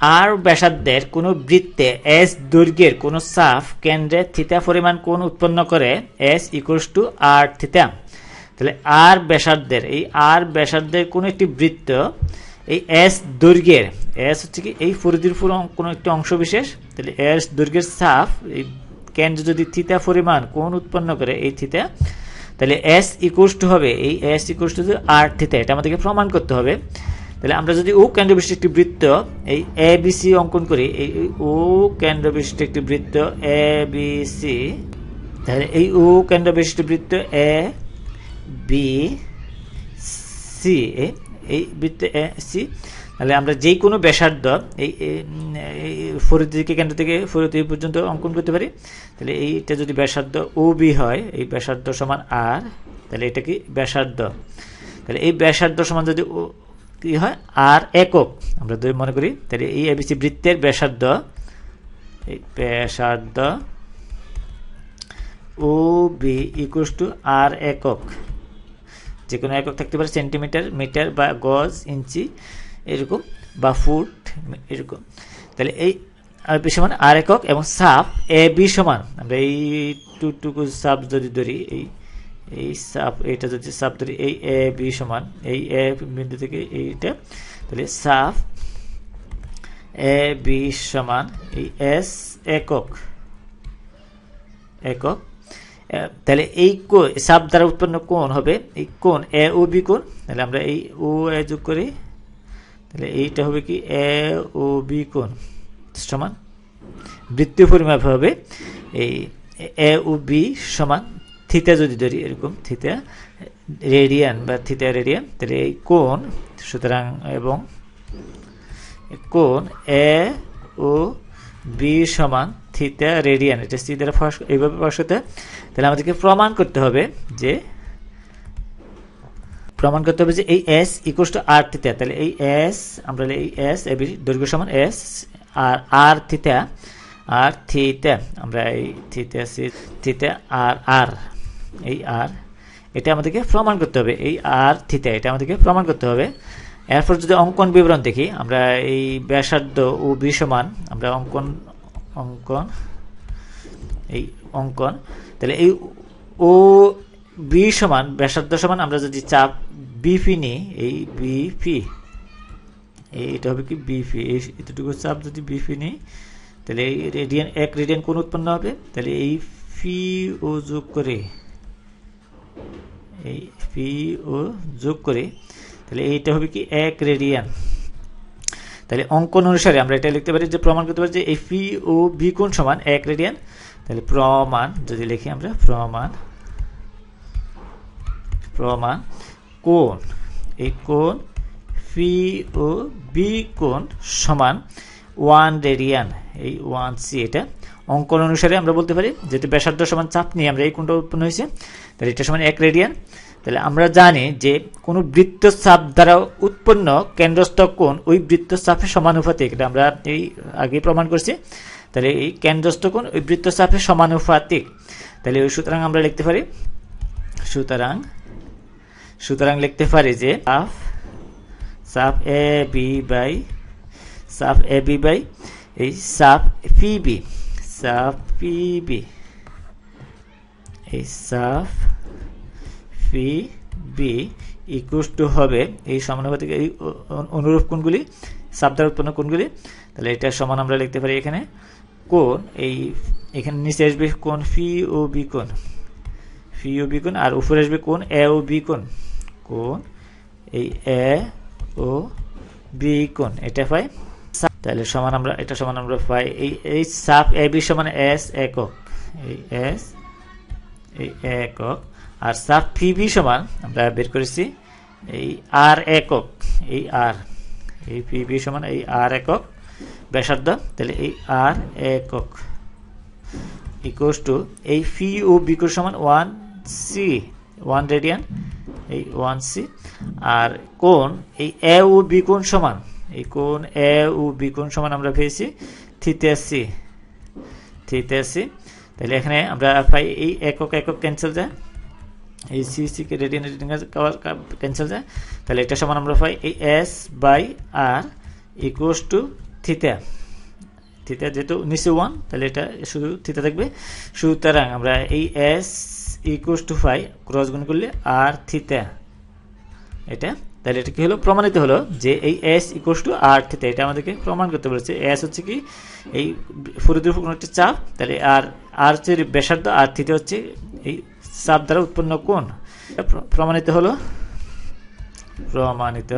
আর ব্যাসার্ধের কোনো বৃত্তে এস দৈর্ঘ্যের কোনো চাপ কেন্দ্রে থিতা পরিমাণ কোণ উৎপন্ন করে S equals to R theta. তাহলে আর ব্যাসার্ধের, এই আর ব্যাসার্ধের কোনো একটি বৃত্ত, এই এস দৈর্ঘ্যের এস হচ্ছে কি এই পরিধির পুরো কোনো একটি অংশ বিশেষ, তাহলে এস দৈর্ঘ্যের সাফ, এই কেন্দ্র যদি থিতা পরিমাণ কোণ উৎপন্ন করে এই থিতা, তাহলে এস ইকুয়ালস টু হবে, এই S equals to R theta, এটা আমাদেরকে প্রমাণ করতে হবে। তাহলে আমরা যদি ও কেন্দ্র বিশিষ্ট একটি বৃত্ত, এই এ বি সি অঙ্কন করি, এই ও কেন্দ্র বিশিষ্ট একটি বৃত্ত এ বি সি তাহলে এই ও কেন্দ্র বিশিষ্ট বৃত্ত এ বি সি এই বৃত্ত এ সি তাহলে আমরা যেই কোনো ব্যাসার্ধ এই ফরিদ থেকে কেন্দ্র থেকে ফরিদ পর্যন্ত অঙ্কন করতে পারি। তাহলে এইটা যদি ব্যাসার্ধ ও বি হয়, এই ব্যাসার্ধ সমান আর, তাহলে এটা কি ব্যাসার্ধ? তাহলে এই ব্যাসার্ধ সমান যদি কি হয়? আর একক। আমরা যদি মনে করি, তাহলে এই এবিসি বৃত্তের ব্যাসার্ধ, এই ব্যাসার্ধ O B equals to R একক। যে কোনো একক থাকতে পারে সেন্টিমিটার, মিটার বা গজ, ইঞ্চি, এরকম, বা ফুট, এরকম। তাহলে এই বি সমান আর একক এবং সাপ এ বি সমান। আমরা এই টুকটুকু সাপ যদি ধরি, এই এই সাপ এটা যদি সাপ ধরি এই এ, বি সমান, এই এ বিন্দু থেকে এইটা, তাহলে সাপ এ, বি সমান, এই এস একক একক তাহলে এই সাপ দ্বারা উৎপন্ন কোণ হবে, এই কোণ এ ও বি কোণ, তাহলে আমরা এই ও এ যোগ করি, তাহলে এইটা হবে কি এ ও বি কোণ, সমান, বৃত্তীয় পরিমাপ হবে, এই এ ও বি সমান থিতা যদি ধরি, এরকম থিতা, রেডিয়ান বা থিতা রেডিয়ান, তাহলে এই কোণ, সুতরাং এবং কোণ এ ও বি সমান থিতা রেডিয়ান, এটা সি দ্বারা এইভাবে ফার্স্ট হতে তাহলে আমাদেরকে প্রমাণ করতে হবে যে, প্রমাণ করতে হবে যে এই S equal to R theta, তাহলে এই এস, আমরা এই এস এবি দৈর্ঘ্য সমান এস, আর আর থিতা আর থিতা, আমরা এই থিতা সি, থিতা, আর আর এই আর, এটা আমাদেরকে প্রমাণ করতে হবে। এই আর থিতা এটা আমাদেরকে প্রমাণ করতে হবে। এরপর যদি অঙ্কন বিবরণ দেখি, আমরা এই ব্যাসার্ধ ও বি সমান, আমরা অঙ্কন অঙ্কন, এই অঙ্কন, তাহলে এই ও বি সমান, ব্যাসার্ধ সমান, আমরা যদি চাপ বিপি নিই, এই বিপি এইটা হবে কি বিপি এতটুকু চাপ যদি বিপি নিই, তাহলে এই রেডিয়ান এক রেডিয়ান কোন উৎপন্ন হবে? তাহলে এই ফি ও যোগ করে এই ফি ও যোগ করে, তাহলে এইটা হবে কি এক রেডিয়ান। তাহলে অঙ্কন অনুসারে আমরা এটা লিখতে পারি যে, প্রমাণ করতে পারি যে এই ফি ও বি কোণ সমান এক রেডিয়ান। তাহলে প্রমাণ, যদি লিখি আমরা, প্রমাণ প্রমাণ কোণ, এই কোণ ফি ও বি কোণ সমান ওয়ান রেডিয়ান, এই ওয়ান সি এটা। অঙ্কন অনুসারে আমরা বলতে পারি, যেহেতু ব্যাসার্ধ সমান চাপ নিয়ে আমরা এই কোণটা উৎপন্ন হয়েছে, তাহলে এটা সমান এক রেডিয়ান তাহলে আমরা জানি যে কোনো বৃত্তচাপ দ্বারা উৎপন্ন কেন্দ্রস্থ কোণ ওই বৃত্তচাপের সমানুপাতিক। এটা আমরা এই আগে প্রমাণ করছি। তাহলে এই কেন্দ্রস্থ কোণ ওই বৃত্তচাপের সমানুপাতিক। তাহলে ওই সুতরাং আমরা লিখতে পারি, সুতরাং সুতরাং লিখতে পারি যে সাফ সাফ এ বি বাই সাফ এ বি বাই, এই সাফ পি বি। সাফ পি বি এই সাফ পি বি ইকুয়াস হবে এই সমানুপাতিক এই অনুরূপ কোণগুলি সাবদার উৎপন্ন কোণগুলি। তাহলে এটা সমান আমরা লিখতে পারি এখানে। কোণ, এই এখানে নিচে আসবে কোণ ফি ও বি কোণ। ফি ও বি কোণ, আর উপরে আসবে কোণ এ ও বি কোণ। কোণ, এই এ ও বি কোণ, এটা পাই। তাহলে সমান আমরা, এটা সমান আমরা পাই এই এই সাফ, এ বি সমান এস একক। এই এস, এই একক। আর সাফ পি পিবি সমান আমরা বের করেছি এই আর একক, এই আর। এই পিবি সমান এই আর একক ব্যাসার্ধ, তাহলে এই আর একক ইকুয়াস টু এই ফি ও বিকুর সমান ওয়ান সি, ওয়ান রেডিয়ান, এই ওয়ান সি। আর কোন এই এ ও বি কোণ সমান এই কোন এ ও বি কোণ সমান আমরা পেয়েছি থিতে সি থিতে সি তাহলে এখানে আমরা পাই এই একক একক ক্যান্সেল যায়। এই সি সিকে রেডিয়ান ক্যান্সেল যায়। তাহলে এটা সমান আমরা পাই এই S by R equals to theta. Theta যেহেতু নিচে ওয়ান তাহলে এটা শুধু থিতা থাকবে। সুতরাং আমরা এই S equals to phi cross গুণ করলে আর থিতা। এটা তাহলে এটা কি হলো? প্রমাণিত হলো যে এই S equals to R theta এটা আমাদেরকে প্রমাণ করতে বলেছে। এস হচ্ছে কি? এই ফুরুদের কোনো একটা চাপ, তাহলে আর আর হচ্ছে ব্যাসার্ধ, আর থিতা হচ্ছে এই চাপ দ্বারা উৎপন্ন কোণ। প্রমাণিত হলো? প্রমাণিত